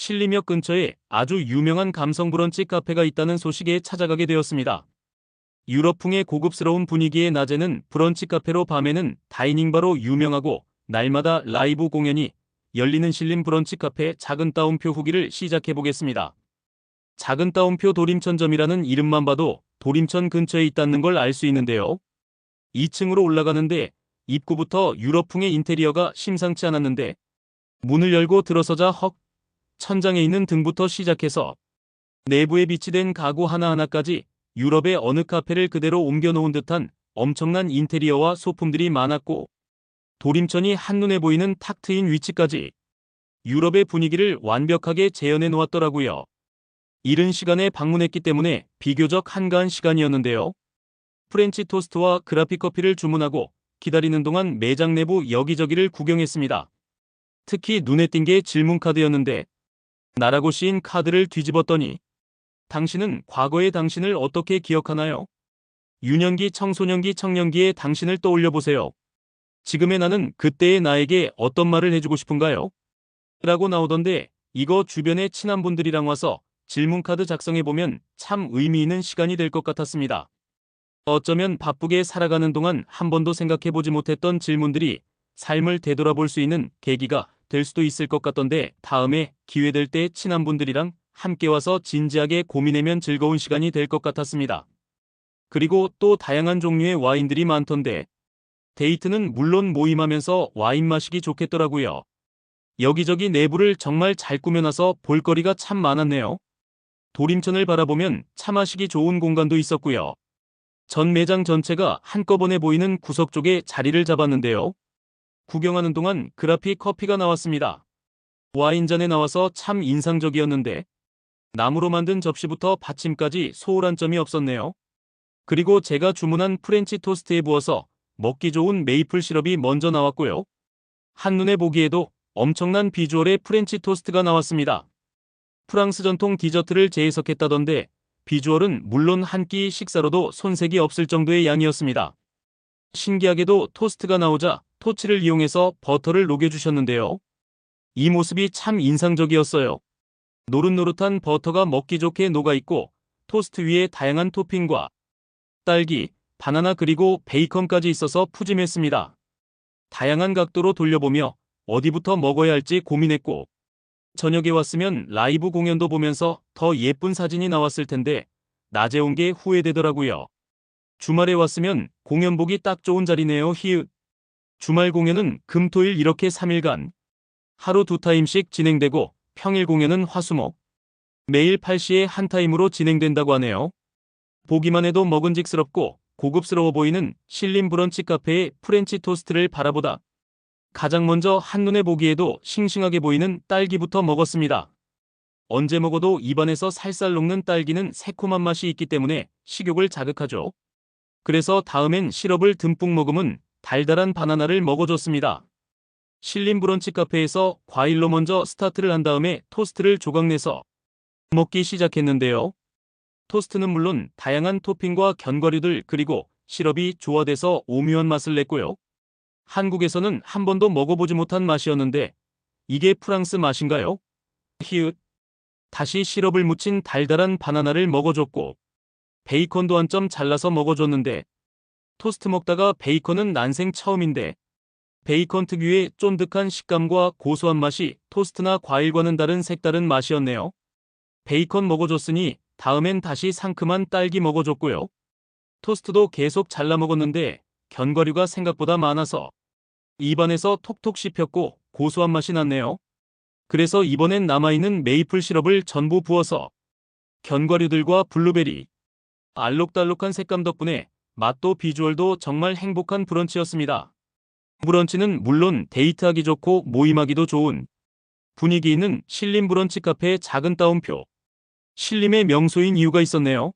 신림역 근처에 아주 유명한 감성 브런치 카페가 있다는 소식에 찾아가게 되었습니다. 유럽풍의 고급스러운 분위기의 낮에는 브런치 카페로 밤에는 다이닝바로 유명하고 날마다 라이브 공연이 열리는 신림 브런치 카페 작은 따옴표 후기를 시작해 보겠습니다. 작은 따옴표 도림천점이라는 이름만 봐도 도림천 근처에 있다는 걸 알 수 있는데요. 2층으로 올라가는데 입구부터 유럽풍의 인테리어가 심상치 않았는데 문을 열고 들어서자 헉 천장에 있는 등부터 시작해서 내부에 비치된 가구 하나하나까지 유럽의 어느 카페를 그대로 옮겨놓은 듯한 엄청난 인테리어와 소품들이 많았고 도림천이 한눈에 보이는 탁 트인 위치까지 유럽의 분위기를 완벽하게 재현해 놓았더라고요. 이른 시간에 방문했기 때문에 비교적 한가한 시간이었는데요. 프렌치 토스트와 그라피 커피를 주문하고 기다리는 동안 매장 내부 여기저기를 구경했습니다. 특히 눈에 띈 게 질문 카드였는데 나라고 씌인 카드를 뒤집었더니 당신은 과거의 당신을 어떻게 기억하나요? 유년기, 청소년기, 청년기의 당신을 떠올려 보세요. 지금의 나는 그때의 나에게 어떤 말을 해주고 싶은가요? 라고 나오던데 이거 주변에 친한 분들이랑 와서 질문카드 작성해보면 참 의미 있는 시간이 될 것 같았습니다. 어쩌면 바쁘게 살아가는 동안 한 번도 생각해보지 못했던 질문들이 삶을 되돌아볼 수 있는 계기가 될 수도 있을 것 같던데 다음에 기회 될 때 친한 분들이랑 함께 와서 진지하게 고민하면 즐거운 시간이 될 것 같았습니다. 그리고 또 다양한 종류의 와인들이 많던데 데이트는 물론 모임하면서 와인 마시기 좋겠더라고요. 여기저기 내부를 정말 잘 꾸며놔서 볼거리가 참 많았네요. 도림천을 바라보면 차 마시기 좋은 공간도 있었고요. 전 매장 전체가 한꺼번에 보이는 구석 쪽에 자리를 잡았는데요. 구경하는 동안 그라피 커피가 나왔습니다. 와인잔에 나와서 참 인상적이었는데 나무로 만든 접시부터 받침까지 소홀한 점이 없었네요. 그리고 제가 주문한 프렌치 토스트에 부어서 먹기 좋은 메이플 시럽이 먼저 나왔고요. 한눈에 보기에도 엄청난 비주얼의 프렌치 토스트가 나왔습니다. 프랑스 전통 디저트를 재해석했다던데 비주얼은 물론 한 끼 식사로도 손색이 없을 정도의 양이었습니다. 신기하게도 토스트가 나오자 토치를 이용해서 버터를 녹여주셨는데요. 이 모습이 참 인상적이었어요. 노릇노릇한 버터가 먹기 좋게 녹아있고 토스트 위에 다양한 토핑과 딸기, 바나나 그리고 베이컨까지 있어서 푸짐했습니다. 다양한 각도로 돌려보며 어디부터 먹어야 할지 고민했고 저녁에 왔으면 라이브 공연도 보면서 더 예쁜 사진이 나왔을 텐데 낮에 온 게 후회되더라고요. 주말에 왔으면 공연 보기 딱 좋은 자리네요. 히읗. 주말 공연은 금, 토, 일 이렇게 3일간 하루 두 타임씩 진행되고 평일 공연은 화수목 매일 8시에 한 타임으로 진행된다고 하네요. 보기만 해도 먹은직스럽고 고급스러워 보이는 실린 브런치 카페의 프렌치 토스트를 바라보다 가장 먼저 한눈에 보기에도 싱싱하게 보이는 딸기부터 먹었습니다. 언제 먹어도 입안에서 살살 녹는 딸기는 새콤한 맛이 있기 때문에 식욕을 자극하죠. 그래서 다음엔 시럽을 듬뿍 머금은 달달한 바나나를 먹어줬습니다. 실린 브런치 카페에서 과일로 먼저 스타트를 한 다음에 토스트를 조각내서 먹기 시작했는데요. 토스트는 물론 다양한 토핑과 견과류들 그리고 시럽이 조화돼서 오묘한 맛을 냈고요. 한국에서는 한 번도 먹어보지 못한 맛이었는데 이게 프랑스 맛인가요? 히읗. 다시 시럽을 묻힌 달달한 바나나를 먹어줬고 베이컨도 한 점 잘라서 먹어줬는데 토스트 먹다가 베이컨은 난생 처음인데 베이컨 특유의 쫀득한 식감과 고소한 맛이 토스트나 과일과는 다른 색다른 맛이었네요. 베이컨 먹어줬으니 다음엔 다시 상큼한 딸기 먹어줬고요. 토스트도 계속 잘라 먹었는데 견과류가 생각보다 많아서 입안에서 톡톡 씹혔고 고소한 맛이 났네요. 그래서 이번엔 남아있는 메이플 시럽을 전부 부어서 견과류들과 블루베리, 알록달록한 색감 덕분에 맛도 비주얼도 정말 행복한 브런치였습니다. 브런치는 물론 데이트하기 좋고 모임하기도 좋은 분위기 있는 신림 브런치 카페의 작은 따옴표. 신림의 명소인 이유가 있었네요.